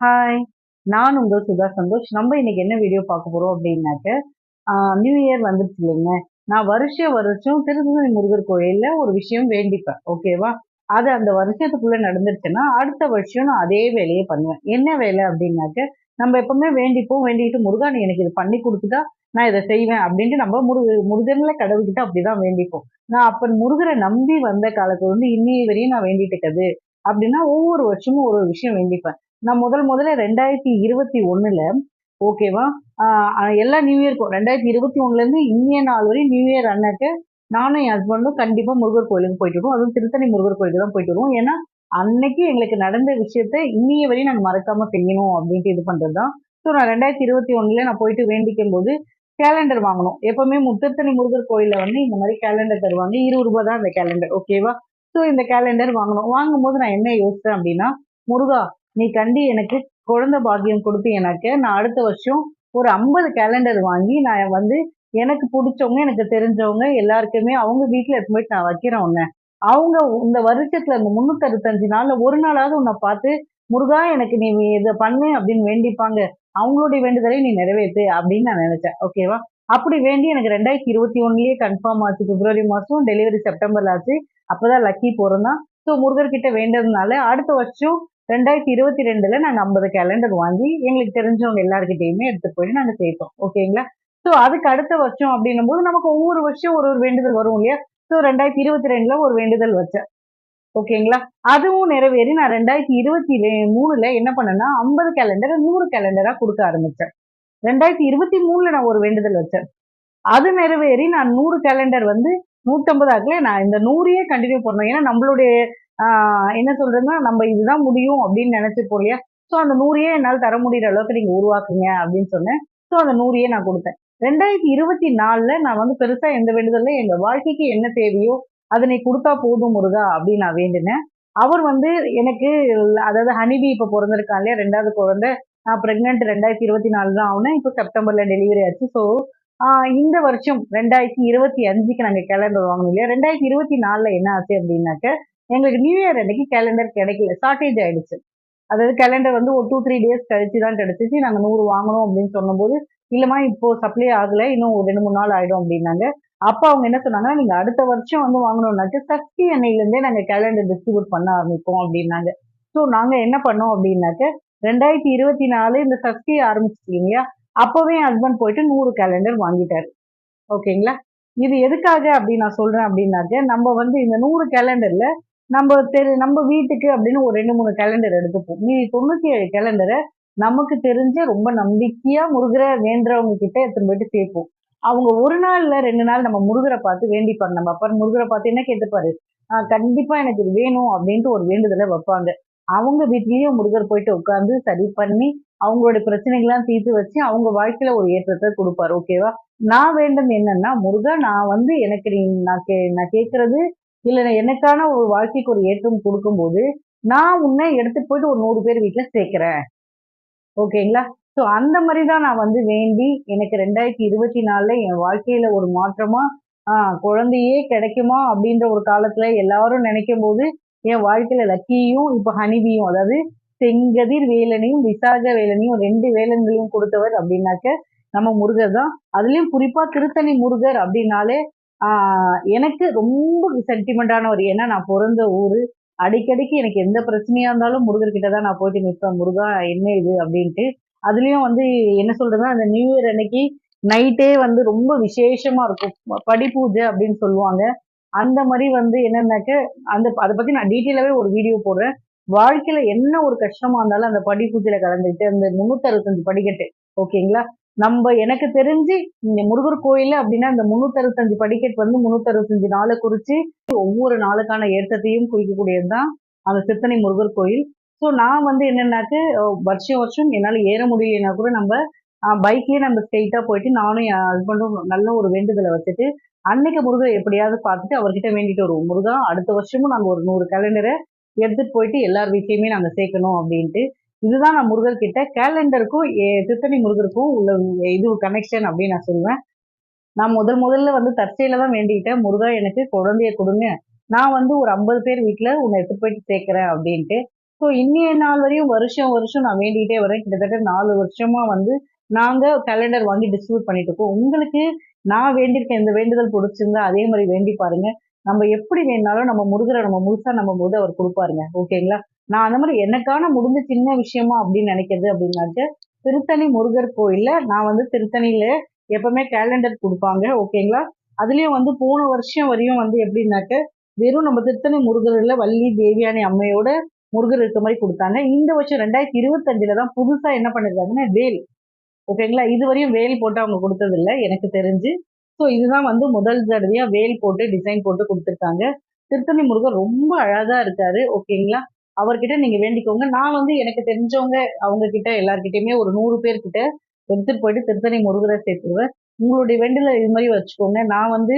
Hi நான் உங்கள் சுதா சந்தோஷ். நம்ம இன்னைக்கு என்ன வீடியோ பார்க்க போகிறோம் அப்படின்னாக்க நியூ இயர் வந்துருச்சு இல்லைங்க. நான் வருஷம் வருஷம் திருநெல்வேலி முருகர் கோயிலில் ஒரு விஷயம் வேண்டிப்பேன் ஓகேவா அது அந்த வருஷத்துக்குள்ளே நடந்துருச்சுன்னா அடுத்த வருஷம் நான் அதே வேலையை பண்ணுவேன். என்ன வேலை அப்படின்னாக்க நம்ம எப்பவுமே வேண்டிப்போம் வேண்டிட்டு முருகா நீ எனக்கு இது பண்ணி கொடுத்துட்டா நான் இதை செய்வேன் அப்படின்ட்டு நம்ம முருக முருகன்ல கடவுள்கிட்ட அப்படிதான் வேண்டிப்போம். நான் அப்ப முருகரை நம்பி வந்த காலத்துல வந்து இன்னி வரையும் நான் வேண்டிட்டு இருக்கிறது அப்படின்னா ஒவ்வொரு வருஷமும் ஒரு ஒரு விஷயம் வேண்டிப்பேன். நான் முதல் முதல்ல ரெண்டாயிரத்தி இருபத்தி ஒன்றில் ஓகேவா எல்லா நியூ இயர்க்கும் ரெண்டாயிரத்தி இருபத்தி ஒன்றுலேருந்து இருந்து நாள் வரையும் நியூ இயர் அன்னைக்கு நானும் என் ஹஸ்பண்டும் கண்டிப்பாக முருகர் கோயிலுக்கு போயிட்டு வருவோம். அதுவும் திருத்தணி முருகர் கோயிலுக்கு தான் போயிட்டு வருவோம். ஏன்னா அன்னைக்கு எங்களுக்கு நடந்த விஷயத்த இன்னைய வரையும் நாங்கள் மறக்காமல் செய்யணும் அப்படின்ட்டு இது பண்ணுறது தான். ஸோ நான் ரெண்டாயிரத்தி இருபத்தி ஒன்றில் நான் போயிட்டு வேண்டிக்கும் போது கேலண்டர் வாங்கணும். எப்பவுமே முத்திருத்தணி முருகர் கோயிலில் வந்து இந்த மாதிரி கேலண்டர் தருவாங்க. இருபது ரூபா தான் அந்த கேலண்டர் ஓகேவா ஸோ இந்த கேலண்டர் வாங்கணும். வாங்கும்போது நான் என்ன யோசித்தேன் அப்படின்னா முருகா நீ கண்டி எனக்கு குழந்தை பாக்கியம் கொடுத்து எனக்கு. நான் அடுத்த வருஷம் ஒரு ஐம்பது கேலண்டர் வாங்கி நான் வந்து எனக்கு பிடிச்சவங்க எனக்கு தெரிஞ்சவங்க எல்லாருக்குமே அவங்க வீட்டில் எடுத்து போயிட்டு நான் வைக்கிறேன் உன்னை. அவங்க இந்த வருஷத்துல இந்த முன்னூத்தி அறுபத்தஞ்சு நாள்ல ஒரு நாளாவது உன்னை பார்த்து முருகா எனக்கு நீ இதை பண்ணு அப்படின்னு வேண்டிப்பாங்க. அவங்களுடைய வேண்டுதலை நீ நிறைவேற்று அப்படின்னு நான் நினைச்சேன். ஓகேவா அப்படி வேண்டி எனக்கு ரெண்டாயிரத்தி இருபத்தி ஒன்னுலயே கன்ஃபார்ம் ஆச்சு. பிப்ரவரி மாசம் டெலிவரி செப்டம்பர்ல ஆச்சு. அப்பதான் லக்கி போறோம்தான் ஸோ முருகர்கிட்ட வேண்டதுனால அடுத்த வருஷம் ரெண்டாயிரத்தி இருபத்தி ரெண்டுல நாங்கள் ஐம்பது கேலண்டர் வாங்கி எங்களுக்கு தெரிஞ்சவங்க எல்லாருக்கிட்டையுமே எடுத்து போய் நாங்க சேர்த்தோம். ஓகேங்களா ஸோ அதுக்கு அடுத்த வருஷம் அப்படின்னும் போது நமக்கு ஒவ்வொரு வருஷம் ஒரு ஒரு வேண்டுதல் வரும் இல்லையா? ஸோ ரெண்டாயிரத்தி இருபத்தி ரெண்டுல ஒரு வேண்டுதல் வச்சேன். ஓகேங்களா அதுவும் நிறைவேறி நான் ரெண்டாயிரத்தி இருபத்தி மூணுல என்ன பண்ணேன்னா ஐம்பது கேலண்டர் நூறு கேலண்டரா கொடுக்க ஆரம்பிச்சேன். ரெண்டாயிரத்தி இருபத்தி மூணுல நான் ஒரு வேண்டுதல் வச்சேன். அது நிறைவேறி நான் நூறு கேலண்டர் வந்து நூற்றம்பது ஆக்கல நான் இந்த நூறையே கண்டினியூ பண்ணணும் ஏன்னா நம்மளுடைய என்ன சொல்றதுன்னா நம்ம இதுதான் முடியும் அப்படின்னு நினைச்சிருப்போம் இல்லையா? ஸோ அந்த நூறையே என்னால் தர முடியிற அளவுக்கு நீங்கள் உருவாக்குங்க அப்படின்னு சொன்னேன். ஸோ அந்த நூறையே நான் கொடுத்தேன். ரெண்டாயிரத்தி இருபத்தி நாலில் நான் வந்து பெருசாக எந்த வேண்டுதலில் எங்கள் வாழ்க்கைக்கு என்ன தேவையோ அதனை கொடுத்தா போதும் முருகா அப்படின்னு நான் வேண்டினேன். அவர் வந்து எனக்கு அதாவது ஹனிபி இப்போ பிறந்திருக்கான் இல்லையா ரெண்டாவது குழந்தை. நான் ப்ரெக்னென்ட் ரெண்டாயிரத்தி இருபத்தி நாலு தான் ஆகுனேன் இப்போ செப்டம்பரில் டெலிவரி ஆச்சு. ஸோ இந்த வருஷம் ரெண்டாயிரத்தி இருபத்தி அஞ்சுக்கு நாங்கள் கேலண்டர் வாங்கணும் இல்லையா? ரெண்டாயிரத்தி இருபத்தி நாலில் என்ன ஆச்சு அப்படின்னாக்க எங்களுக்கு நியூ இயர் அன்னைக்கு கேலண்டர் கிடைக்கல. ஷார்டேஜ் ஆயிடுச்சு. அதாவது கேலண்டர் வந்து ஒரு டூ த்ரீ டேஸ் கழிச்சு தான் கிடைச்சிச்சு. நாங்கள் நூறு வாங்கணும் அப்படின்னு சொன்னபோது இல்லைம்மா இப்போ சப்ளை ஆகலை. இன்னும் ஒரு ரெண்டு மூணு நாள் ஆகிடும் அப்படின்னாங்க. அப்போ அவங்க என்ன சொன்னாங்கன்னா நீங்கள் அடுத்த வருஷம் வந்து வாங்கணும்னாச்சு சஷ்டி அன்னையிலேருந்தே நாங்கள் கேலண்டர் டிஸ்ட்ரிபியூட் பண்ண ஆரம்பிப்போம் அப்படின்னாங்க. ஸோ நாங்கள் என்ன பண்ணோம் அப்படின்னாக்க ரெண்டாயிரத்தி இருபத்தி நாலு இந்த சஷ்டி ஆரம்பிச்சிச்சு இல்லையா? அப்போவே என் ஹஸ்பண்ட் போயிட்டு நூறு கேலண்டர் வாங்கிட்டாரு. ஓகேங்களா இது எதுக்காக அப்படி நான் சொல்கிறேன் அப்படின்னாக்க நம்ம வந்து இந்த நூறு கேலண்டரில் நம்ம தெரு நம்ம வீட்டுக்கு அப்படின்னு ஒரு ரெண்டு மூணு கேலண்டர் எடுத்துப்போம். மீதி தொண்ணூற்றி ஏழு கேலண்டரை நமக்கு தெரிஞ்சு ரொம்ப நம்பிக்கையா முருகரை வேண்டுறவங்க கிட்ட எடுத்துன்னு போயிட்டு சேர்ப்போம். அவங்க ஒரு நாள்ல ரெண்டு நாள் நம்ம முருகரை பார்த்து வேண்டிப்பாங்க. நம்ம அப்பா முருகரை பார்த்து என்ன கேட்டுப்பாரு? கண்டிப்பா எனக்கு இது வேணும் அப்படின்ட்டு ஒரு வேண்டுதலை வைப்பாங்க. அவங்க வீட்லயும் முருகர் போயிட்டு உட்காந்து சரி பண்ணி அவங்களோட பிரச்சனைகள்லாம் தீர்த்து வச்சு அவங்க வாழ்க்கையில ஒரு ஏற்றத்தை கொடுப்பாரு. ஓகேவா? நான் வேண்டும் என்னன்னா முருகா நான் வந்து எனக்கு நீ நான் கே நான் கேட்கறது இல்லை எனக்கான ஒரு வாழ்க்கைக்கு ஒரு ஏற்றம் கொடுக்கும்போது நான் உன்னை எடுத்துட்டு போயிட்டு ஒரு நூறு பேர் வீட்டில் சேர்க்குறேன். ஓகேங்களா? ஸோ அந்த மாதிரி தான் நான் வந்து வேண்டி எனக்கு ரெண்டாயிரத்தி இருபத்தி நாலில் என் வாழ்க்கையில் ஒரு மாற்றமாக குழந்தையே கிடைக்குமா அப்படின்ற ஒரு காலத்தில் எல்லாரும் நினைக்கும் போது என் வாழ்க்கையில் லக்கியும் இப்போ ஹனிபியும் அதாவது செங்கதிர் வேலனையும் விசாக வேலனையும் ரெண்டு வேலன்களையும் கொடுத்தவர் அப்படின்னாக்க நம்ம முருகர் தான் அதுலேயும் குறிப்பாக திருத்தணி முருகர் அப்படின்னாலே எனக்கு ரொம்ப சென்டிமெண்டான ஒரு ஏன்னா நான் பிறந்த ஊரு அடிக்கடிக்கு எனக்கு எந்த பிரச்சனையா இருந்தாலும் முருகர் தான் நான் போயிட்டு நிற்பேன். முருகா என்ன இது? அப்படின்ட்டு. அதுலயும் வந்து என்ன சொல்றதுன்னா அந்த நியூ இயர் அன்னைக்கு நைட்டே வந்து ரொம்ப விசேஷமா இருக்கும். படி பூஜை அப்படின்னு சொல்லுவாங்க. அந்த மாதிரி வந்து என்னன்னாக்க அந்த அதை பத்தி நான் டீட்டெயிலாகவே ஒரு வீடியோ போடுறேன். வாழ்க்கையில என்ன ஒரு கஷ்டமா இருந்தாலும் அந்த படி கலந்துக்கிட்டு அந்த முந்நூற்றி அறுபத்தஞ்சு படிக்கட்டு ஓகேங்களா? நம்ம எனக்கு தெரிஞ்சு இந்த முருகர் கோயில் அப்படின்னா இந்த முன்னூத்தறுபத்தஞ்சு படிக்கட் வந்து முன்னூத்தறுபத்தஞ்சு நாளை குறிச்சு ஒவ்வொரு நாளுக்கான ஏற்றத்தையும் குறிக்கக்கூடியது தான் அந்த சித்தனை முருகர் கோயில். ஸோ நான் வந்து என்னன்னாக்க வருஷம் வருஷம் என்னால் ஏற முடியலைன்னா கூட நம்ம பைக்லேயே நம்ம ஸ்ட்ரெயிட்டாக போயிட்டு நானும் என் ஹஸ்பண்டும் நல்ல ஒரு வேண்டுதலை வச்சுட்டு அன்னைக்கு முருகர் எப்படியாவது பார்த்துட்டு அவர்கிட்ட வேண்டிட்டு வருவோம். முருகா அடுத்த வருஷமும் நாங்கள் ஒரு நூறு கேலண்டரை எடுத்துட்டு போயிட்டு எல்லார் வீட்லையுமே நாங்கள் சேர்க்கணும் அப்படின்ட்டு. இதுதான் நான் முருகர் கிட்ட கேலண்டருக்கும் திருத்தணி முருகருக்கும் உள்ள இது கனெக்ஷன் அப்படின்னு நான் சொல்லுவேன். நான் முதல் முதல்ல வந்து தற்செயல தான் வேண்டிக்கிட்டேன். முருகா எனக்கு குழந்தைய கொடுங்க. நான் வந்து ஒரு ஐம்பது பேர் வீட்டில் உன்னை எடுத்து போயிட்டு சேர்க்குறேன் அப்படின்ட்டு. ஸோ இன்னைய நாள் வரையும் வருஷம் வருஷம் நான் வேண்டிகிட்டே வரேன். கிட்டத்தட்ட நாலு வருஷமா வந்து நாங்கள் கேலண்டர் வாங்கி டிஸ்ட்ரிபியூட் பண்ணிட்டு இருக்கோம். உங்களுக்கு நான் வேண்டியிருக்கேன் இந்த வேண்டுதல் பிடிச்சிருந்தா அதே மாதிரி வேண்டி பாருங்க. நம்ம எப்படி வேணாலும் நம்ம முருகரை நம்ம முழுசா நம்ம போது அவர் கொடுப்பாருங்க. ஓகேங்களா? நான் அந்த மாதிரி எனக்கான முடிஞ்ச சின்ன விஷயமா அப்படின்னு நினைக்கிறது அப்படின்னாக்க திருத்தணி முருகர் கோயில்ல நான் வந்து திருத்தணியில எப்பவுமே கேலண்டர் கொடுப்பாங்க ஓகேங்களா அதுலயும் வந்து போன வருஷம் வரையும் வந்து எப்படின்னாக்க வெறும் நம்ம திருத்தணி முருகர்ல வள்ளி தேவியானி அம்மையோட முருகர் இருக்க மாதிரி கொடுத்தாங்க. இந்த வருஷம் ரெண்டாயிரத்தி இருபத்தஞ்சுல தான் புதுசா என்ன பண்ணிருக்காங்கன்னா வேல். ஓகேங்களா இது வரையும் வேல் போட்டு அவங்க கொடுத்ததில்ல எனக்கு தெரிஞ்சு. ஸோ இதுதான் வந்து முதல் தடவையா வேல் போட்டு டிசைன் போட்டு கொடுத்துருக்காங்க. திருத்தணி முருகர் ரொம்ப அழகா இருக்காரு ஓகேங்களா அவர்கிட்ட நீங்க வேண்டிக்கோங்க. நான் வந்து எனக்கு தெரிஞ்சவங்க அவங்க கிட்ட எல்லார்கிட்டயுமே ஒரு நூறு பேர்கிட்ட எடுத்துட்டு போயிட்டு திருத்தணி முருகரை சேர்த்துருவேன். உங்களுடைய வேண்டுதல இது மாதிரி வச்சுக்கோங்க. நான் வந்து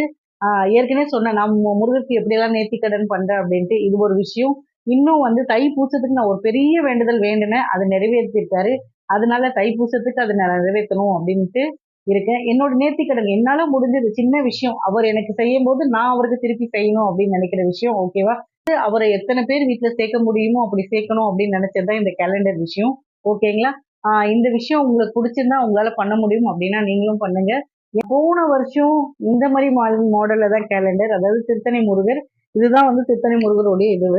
ஏற்கனவே சொன்னேன் நான் முருகருக்கு எப்படியெல்லாம் நேர்த்திக்கடன் பண்றேன் அப்படின்ட்டு இது ஒரு விஷயம். இன்னும் வந்து தை பூசத்துக்கு நான் ஒரு பெரிய வேண்டுதல் வேண்டினேன் அதை நிறைவேற்றிருக்காரு. அதனால தைப்பூசத்துக்கு அதை நான் நிறைவேற்றணும் அப்படின்ட்டு இருக்கேன். என்னோட நேர்த்திக்கடன் என்னால முடிஞ்சது சின்ன விஷயம். அவர் எனக்கு செய்யும் போது நான் அவருக்கு திருப்பி செய்யணும் அப்படின்னு நினைக்கிற விஷயம் ஓகேவா? அவரை எத்தனை பேர் வீட்டில் சேர்க்க முடியுமோ அப்படி சேர்க்கணும் அப்படின்னு நினைச்சதுதான் இந்த கேலண்டர் விஷயம். ஓகேங்களா இந்த விஷயம் உங்களுக்கு பிடிச்சிருந்தா உங்களால பண்ண முடியும் அப்படின்னா நீங்களும் பண்ணுங்க. போன வருஷம் இந்த மாதிரி மாடல்ல தான் கேலண்டர் அதாவது திருத்தணி முருகர். இதுதான் வந்து திருத்தணி முருகருடைய இது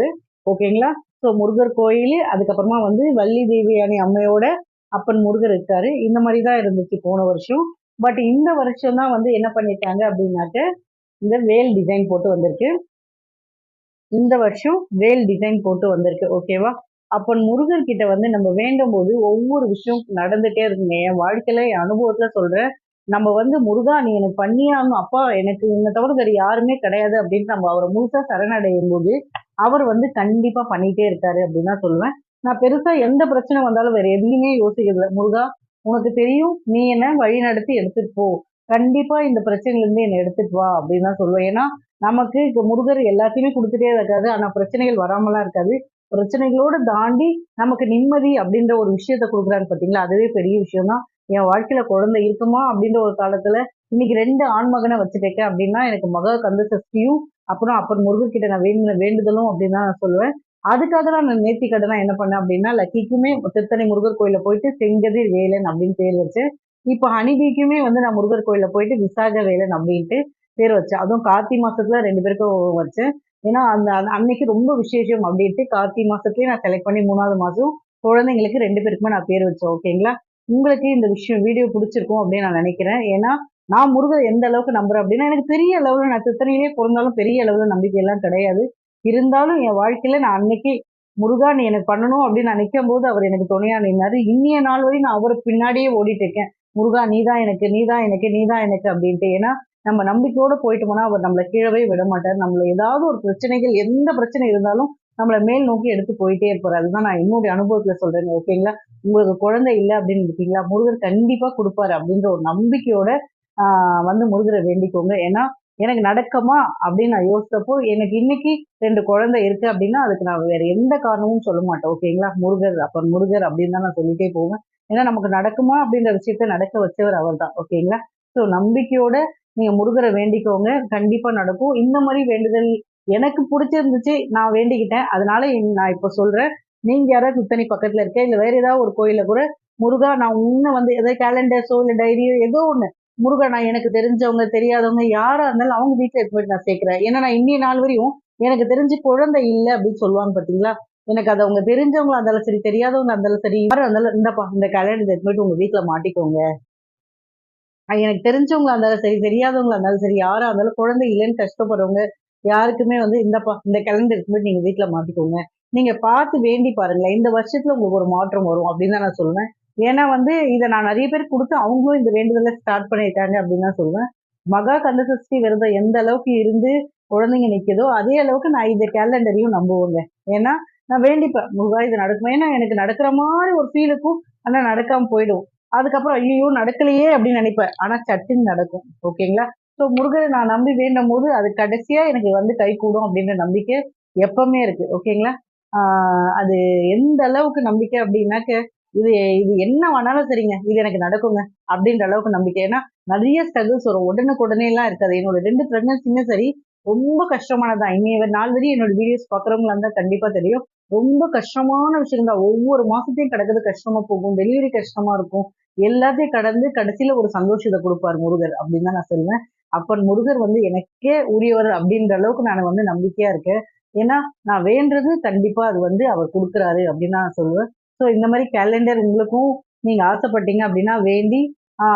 ஓகேங்களா ஸோ முருகர் கோயில் அதுக்கப்புறமா வந்து வள்ளி தேவியானி அம்மையோட அப்பன் முருகர் இருக்காரு. இந்த மாதிரி தான் இருந்துச்சு போன வருஷம். பட் இந்த வருஷம் தான் வந்து என்ன பண்ணியிருக்காங்க அப்படின்னாக்க இந்த வேல் டிசைன் போட்டு வந்திருக்கு. இந்த வருஷம் வேல் டிசைன் போட்டு வந்திருக்கு ஓகேவா அப்போ முருகர் கிட்ட வந்து நம்ம வேண்டும் போது ஒவ்வொரு விஷயம் நடந்துட்டே இருக்குங்க. என் வாழ்க்கையில என் அனுபவத்துல சொல்றேன். நம்ம வந்து முருகா நீ எனக்கு பண்ணியாகணும் அப்பா எனக்கு உன்னை தவிர வேறு யாருமே கிடையாது அப்படின்னு நம்ம அவரை முழுசா சரணடையும் போது அவர் வந்து கண்டிப்பா பண்ணிட்டே இருக்காரு அப்படின்னு தான் சொல்லுவேன். நான் பெருசா எந்த பிரச்சனை வந்தாலும் வேற எதுலையுமே யோசிக்கிறது முருகா உனக்கு தெரியும். நீ என்ன வழி நடத்தி எடுத்துட்டு போ. கண்டிப்பா இந்த பிரச்சனையில இருந்து என்னை எடுத்துட்டு வா அப்படின்னு தான் சொல்லுவேன். ஏன்னா நமக்கு இப்போ முருகர் எல்லாத்தையுமே கொடுத்துட்டே இருக்காது ஆனால் பிரச்சனைகள் வராமலாம் இருக்காது. பிரச்சனைகளோட தாண்டி நமக்கு நிம்மதி அப்படின்ற ஒரு விஷயத்த கொடுக்குறாரு பார்த்தீங்களா அதுவே பெரிய விஷயம் தான் என் வாழ்க்கையில் குழந்தை இருக்குமா அப்படின்ற ஒரு காலத்தில் இன்னைக்கு ரெண்டு ஆண்மகனை வச்சுட்டேன் அப்படின்னா எனக்கு மக கந்த சஷ்டியும் அப்புறம் அப்பன் முருகர்கிட்ட நான் வேண்டின வேண்டுதலும் அப்படின்னு தான் நான் சொல்லுவேன். அதுக்காக தான் நான் நேர்த்தி கடனா என்ன பண்ணேன் அப்படின்னா லக்கிக்குமே திருத்தணி முருகர் கோயிலில் போயிட்டு செங்கதிர் வேலன் அப்படின்னு பேர் வச்சேன் இப்போ ஹனிபிக்குமே வந்து நான் முருகர் கோயிலில் போயிட்டு விசாக வேலன் அப்படின்ட்டு பேர் வச்சேன் அதுவும் கார்த்தி மாசத்துல ரெண்டு பேருக்கும் வச்சேன் ஏன்னா அந்த அன்னைக்கு ரொம்ப விசேஷம் அப்படின்ட்டு கார்த்தி மாசத்துலயே நான் செலக்ட் பண்ணி மூணாவது மாசம் குழந்தைங்களுக்கு ரெண்டு பேருக்குமே நான் பேர் வச்சேன். ஓகேங்களா உங்களுக்கு இந்த விஷயம் வீடியோ பிடிச்சிருக்கும் அப்படின்னு நான் நினைக்கிறேன். ஏன்னா நான் முருகர் எந்த அளவுக்கு நம்புறேன் அப்படின்னா எனக்கு பெரிய அளவுல நான் சித்தனையிலே பிறந்தாலும் பெரிய அளவுல நம்பிக்கை எல்லாம் கிடையாது. இருந்தாலும் என் வாழ்க்கையில நான் அன்னைக்கு முருகா நீ எனக்கு பண்ணணும் அப்படின்னு நினைக்கும் போது அவர் எனக்கு துணையா நின்னாரு. இன்னிய நாள் வரையும் நான் அவருக்கு பின்னாடியே ஓடிட்டு இருக்கேன். முருகா நீதான் எனக்கு நீதான் எனக்கு நீதான் எனக்கு அப்படின்ட்டு. ஏன்னா நம்ம நம்பிக்கையோட போயிட்டு போனால் அவர் நம்மளை கீழவே விட மாட்டார். நம்மள ஏதாவது ஒரு பிரச்சனைகள் எந்த பிரச்சனை இருந்தாலும் நம்மளை மேல் நோக்கி எடுத்து போயிட்டே இருப்பார். அதுதான் நான் என்னுடைய அனுபவத்தில் சொல்றேன். ஓகேங்களா உங்களுக்கு குழந்தை இல்லை அப்படின்னு இருக்கீங்களா? முருகர் கண்டிப்பாக கொடுப்பாரு அப்படின்ற ஒரு நம்பிக்கையோட வந்து முருகரை வேண்டிக்கோங்க. ஏன்னா எனக்கு நடக்குமா அப்படின்னு நான் யோசித்தப்போ எனக்கு இன்னைக்கு ரெண்டு குழந்தை இருக்கு அப்படின்னா அதுக்கு நான் வேற எந்த காரணமும் சொல்ல மாட்டேன். ஓகேங்களா முருகர் அப்ப முருகர் அப்படின்னு தான் நான் சொல்லிட்டே போவேன். ஏன்னா நமக்கு நடக்குமா அப்படின்ற விஷயத்த நடக்க வச்சவர் அவர் தான் ஓகேங்களா ஸோ நம்பிக்கையோட நீங்கள் முருகரை வேண்டிக்கோங்க. கண்டிப்பாக நடக்கும். இந்த மாதிரி வேண்டுதல் எனக்கு பிடிச்சிருந்துச்சு நான் வேண்டிக்கிட்டேன். அதனால நான் இப்போ சொல்கிறேன் நீங்கள் யாராவது குத்தணி பக்கத்தில் இருக்க இல்லை வேறு ஏதாவது ஒரு கோயிலில் கூட முருகா நான் உன்னை வந்து ஏதோ கேலண்டர்ஸோ இல்லை டைரியோ ஏதோ ஒன்று முருகா நான் எனக்கு தெரிஞ்சவங்க தெரியாதவங்க யாராக இருந்தாலும் அவங்க வீட்டில் எடுத்து போயிட்டு நான் சேர்க்குறேன். ஏன்னா நான் இன்னைய நாள் வரையும் எனக்கு தெரிஞ்சு குழந்தை இல்லை அப்படின்னு சொல்லுவாங்க பார்த்தீங்களா எனக்கு அது அவங்க தெரிஞ்சவங்களா இருந்தாலும் சரி தெரியாதவங்க இருந்தாலும் சரி யாரும் இருந்தாலும் இந்தப்பா இந்த கேலண்டர் எடுத்து போயிட்டு வீட்டில் மாட்டிக்கோங்க. எனக்கு தெரிஞ்சவங்களா இருந்தாலும் சரி தெரியாதவங்களா இருந்தாலும் சரி யாரா இருந்தாலும் குழந்தை இல்லைன்னு கஷ்டப்படுறவங்க யாருக்குமே வந்து இந்தப்பா இந்த கேலண்டர் இருக்கும்போது நீங்க வீட்டுல மாத்திக்கோங்க. நீங்க பார்த்து வேண்டி பாருங்களேன் இந்த வருஷத்துல உங்களுக்கு ஒரு மாற்றம் வரும் அப்படின்னு தான் நான் சொல்லுவேன். ஏன்னா வந்து இதை நான் நிறைய பேர் கொடுத்து அவங்களும் இந்த வேண்டுதலை ஸ்டார்ட் பண்ணியிருக்காங்க அப்படின்னு தான் சொல்லுவேன். மகா கந்தசஷ்டி விரதம் எந்த அளவுக்கு இருந்து குழந்தைங்க நிக்குதோ அதே அளவுக்கு நான் இந்த கேலண்டரையும் நம்புவேங்க. ஏன்னா நான் வேண்டிப்பேன் முருகா இது நடக்குமா? ஏன்னா எனக்கு நடக்கிற மாதிரி ஒரு ஃபீலுக்கும் ஆனா நடக்காம போயிடும். அதுக்கப்புறம் ஐயோ நடக்கலையே அப்படின்னு நினைப்பேன். ஆனா சட்டுன்னு நடக்கும். ஓகேங்களா? ஸோ முருகரை நான் நம்பி வேண்டும் போது அது கடைசியா எனக்கு வந்து கை கூடும் அப்படின்ற நம்பிக்கை எப்பவுமே இருக்கு. ஓகேங்களா? அது எந்த அளவுக்கு நம்பிக்கை அப்படின்னாக்க இது இது என்ன வேணாலும் சரிங்க இது எனக்கு நடக்குங்க அப்படின்ற அளவுக்கு நம்பிக்கை. ஏன்னா நிறைய ஸ்ட்ரகிள்ஸ் வரும். உடனுக்குடனே எல்லாம் இருக்காது. என்னோட ரெண்டு பிரெக்னன்சியுமே சரி ரொம்ப கஷ்டமானதான் இனி நாள் வரையும் என்னோட வீடியோஸ் பாக்குறவங்களா இருந்தா கண்டிப்பா தெரியும். ரொம்ப கஷ்டமான விஷயம் தான் ஒவ்வொரு மாசத்தையும் கிடக்குது கஷ்டமா போகும். டெலிவரி கஷ்டமா இருக்கும். எல்லாத்தையும் கடந்து கடைசியில ஒரு சந்தோஷத்தை கொடுப்பார் முருகர் அப்படின்னு தான் நான் சொல்லுவேன். அப்பன் முருகர் வந்து எனக்கே உரியவர் அப்படின்ற அளவுக்கு நான் வந்து நம்பிக்கையா இருக்கேன். ஏன்னா நான் வேண்டது கண்டிப்பா அது வந்து அவர் கொடுக்குறாரு அப்படின்னு நான் சொல்லுவேன். ஸோ இந்த மாதிரி கேலண்டர் உங்களுக்கும் நீங்க ஆசைப்பட்டீங்க அப்படின்னா வேண்டி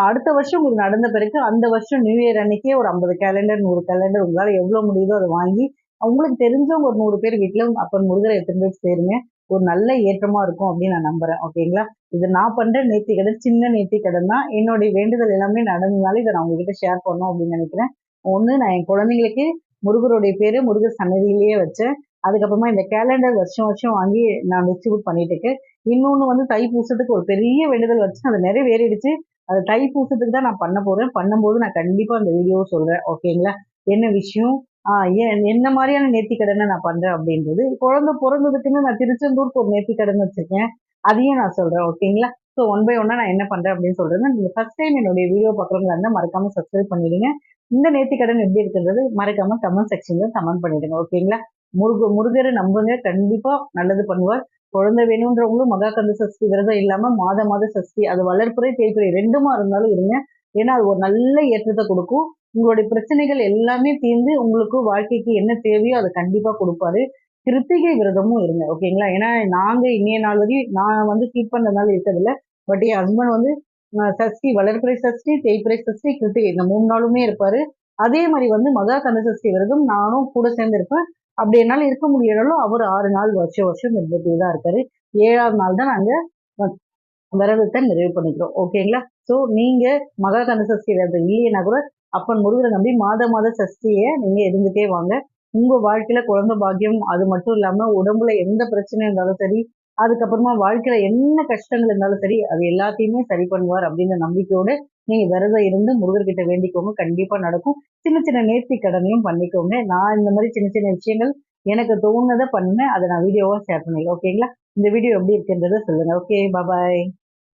அடுத்த வருஷம் உங்களுக்கு நடந்த பிறகு அந்த வருஷம் நியூ இயர் அன்னைக்கே ஒரு ஐம்பது கேலண்டர் நூறு கேலண்டர் உங்களால் எவ்வளோ முடியுதோ அதை வாங்கி அவங்களுக்கு தெரிஞ்சவங்க ஒரு நூறு பேர் வீட்டில் அப்பன் முருகரை எத்தனை போய் சேருங்க. ஒரு நல்ல ஏற்றமா இருக்கும் அப்படின்னு நான் நம்புறேன். ஓகேங்களா? இது நான் பண்ற நேர்த்தி கடன் சின்ன நேர்த்தி கடன் தான். என்னுடைய வேண்டுதல் எல்லாமே நடந்ததுனால இதை நான் உங்ககிட்ட ஷேர் பண்ணோம் அப்படின்னு நினைக்கிறேன். ஒன்று நான் என் குழந்தைங்களுக்கு முருகருடைய பேரு முருகர் சன்னதியிலேயே வச்சேன். அதுக்கப்புறமா இந்த கேலண்டர் வருஷம் வருஷம் வாங்கி நான் டிஸ்ட்ரிபியூட் பண்ணிட்டு இருக்கேன். இன்னொன்று வந்து தைப்பூசத்துக்கு ஒரு பெரிய வேண்டுதல் வச்சு அதை நிறைவேறிடுச்சு. அது தைப்பூசத்துக்கு தான் நான் பண்ண போறேன். பண்ணும்போது நான் கண்டிப்பாக அந்த வீடியோ சொல்றேன். ஓகேங்களா? என்ன விஷயம்? என்ன மாதிரியான நேர்த்திக்கடனை நான் பண்றேன் அப்படின்றது. குழந்தை பிறந்ததுக்குன்னு நான் திருச்செந்தூருக்கு ஒரு நேர்த்திக்கடன் வச்சிருக்கேன் அதையும் நான் சொல்றேன் ஓகேங்களா ஸோ ஒன் பை ஒன்னா நான் என்ன பண்றேன் அப்படின்னு சொல்கிறேன்னா நீங்க ஃபர்ஸ்ட் டைம் என்னுடைய வீடியோ பார்க்குறவங்களா இருந்தால் மறக்காம சப்ஸ்கிரைப் பண்ணிடுங்க. இந்த நேர்த்திக்கடன் எப்படி இருக்கிறது மறக்காம கமெண்ட் செக்ஷன்ல கமெண்ட் பண்ணிடுங்க ஓகேங்களா முருக முருகரை நம்புங்க கண்டிப்பா நல்லது பண்ணுவார். குழந்தை வேணுன்றவங்களும் மகா கந்த சஷ்டி விரதம் இல்லாம மாத மாத சஷ்டி அது வளர்ப்புறை தேய்ப்புறை ரெண்டுமா இருந்தாலும் இருங்க. ஏன்னா அது ஒரு நல்ல ஏற்றத்தை கொடுக்கும். உங்களுடைய பிரச்சனைகள் எல்லாமே தீர்ந்து உங்களுக்கு வாழ்க்கைக்கு என்ன தேவையோ அதை கண்டிப்பா கொடுப்பாரு. கிருத்திகை விரதமும் இருங்க ஓகேங்களா? ஏன்னா நாங்க இன்னைய நாள் வரையும் நான் வந்து கீப் பண்ணதுனால இருக்கிறதில்ல. பட் என் ஹஸ்பண்ட் வந்து சஷ்டி வளர்ப்புறை சஷ்டி தேய்ப்புறை சஷ்டி கிருத்திகை இந்த மூணு நாளுமே இருப்பாரு. அதே மாதிரி வந்து மகா கந்த சஷ்டி விரதம் நானும் கூட சேர்ந்து இருப்பேன். அப்படி என்னால் இருக்க முடியறாலும் அவர் ஆறு நாள் வருஷம் வருஷம் இருந்துட்டே தான் இருக்காரு ஏழாவது நாள் தான் நாங்கள் விரதத்தை நிறைவு பண்ணிக்கிறோம் ஓகேங்களா? ஸோ நீங்கள் மகா கந்த சஷ்டி விரதம் இல்லைன்னா கூட அப்பன் முருகரை நம்பி மாத மாத சஷ்டியை நீங்கள் இருந்துகிட்டே வாங்க. உங்கள் வாழ்க்கையில் குழந்தை பாக்கியம் அது மட்டும் இல்லாமல் உடம்புல எந்த பிரச்சனை இருந்தாலும் சரி அதுக்கப்புறமா வாழ்க்கையில் என்ன கஷ்டங்கள் இருந்தாலும் சரி அது எல்லாத்தையுமே சரி பண்ணுவார் அப்படின்ற நம்பிக்கையோடு நீங்கள் விரதம் இருந்து முருகர்கிட்ட வேண்டிக்கோங்க. கண்டிப்பாக நடக்கும். சின்ன சின்ன நேர்த்தி கடனையும் பண்ணிக்கோங்க. நான் இந்த மாதிரி சின்ன சின்ன விஷயங்கள் எனக்கு தோணுதை பண்ணேன் அதை நான் வீடியோவாக ஷேர் பண்ணிடுறேன். ஓகேங்களா இந்த வீடியோ எப்படி இருக்குன்றதை சொல்லுங்கள் ஓகே பாய்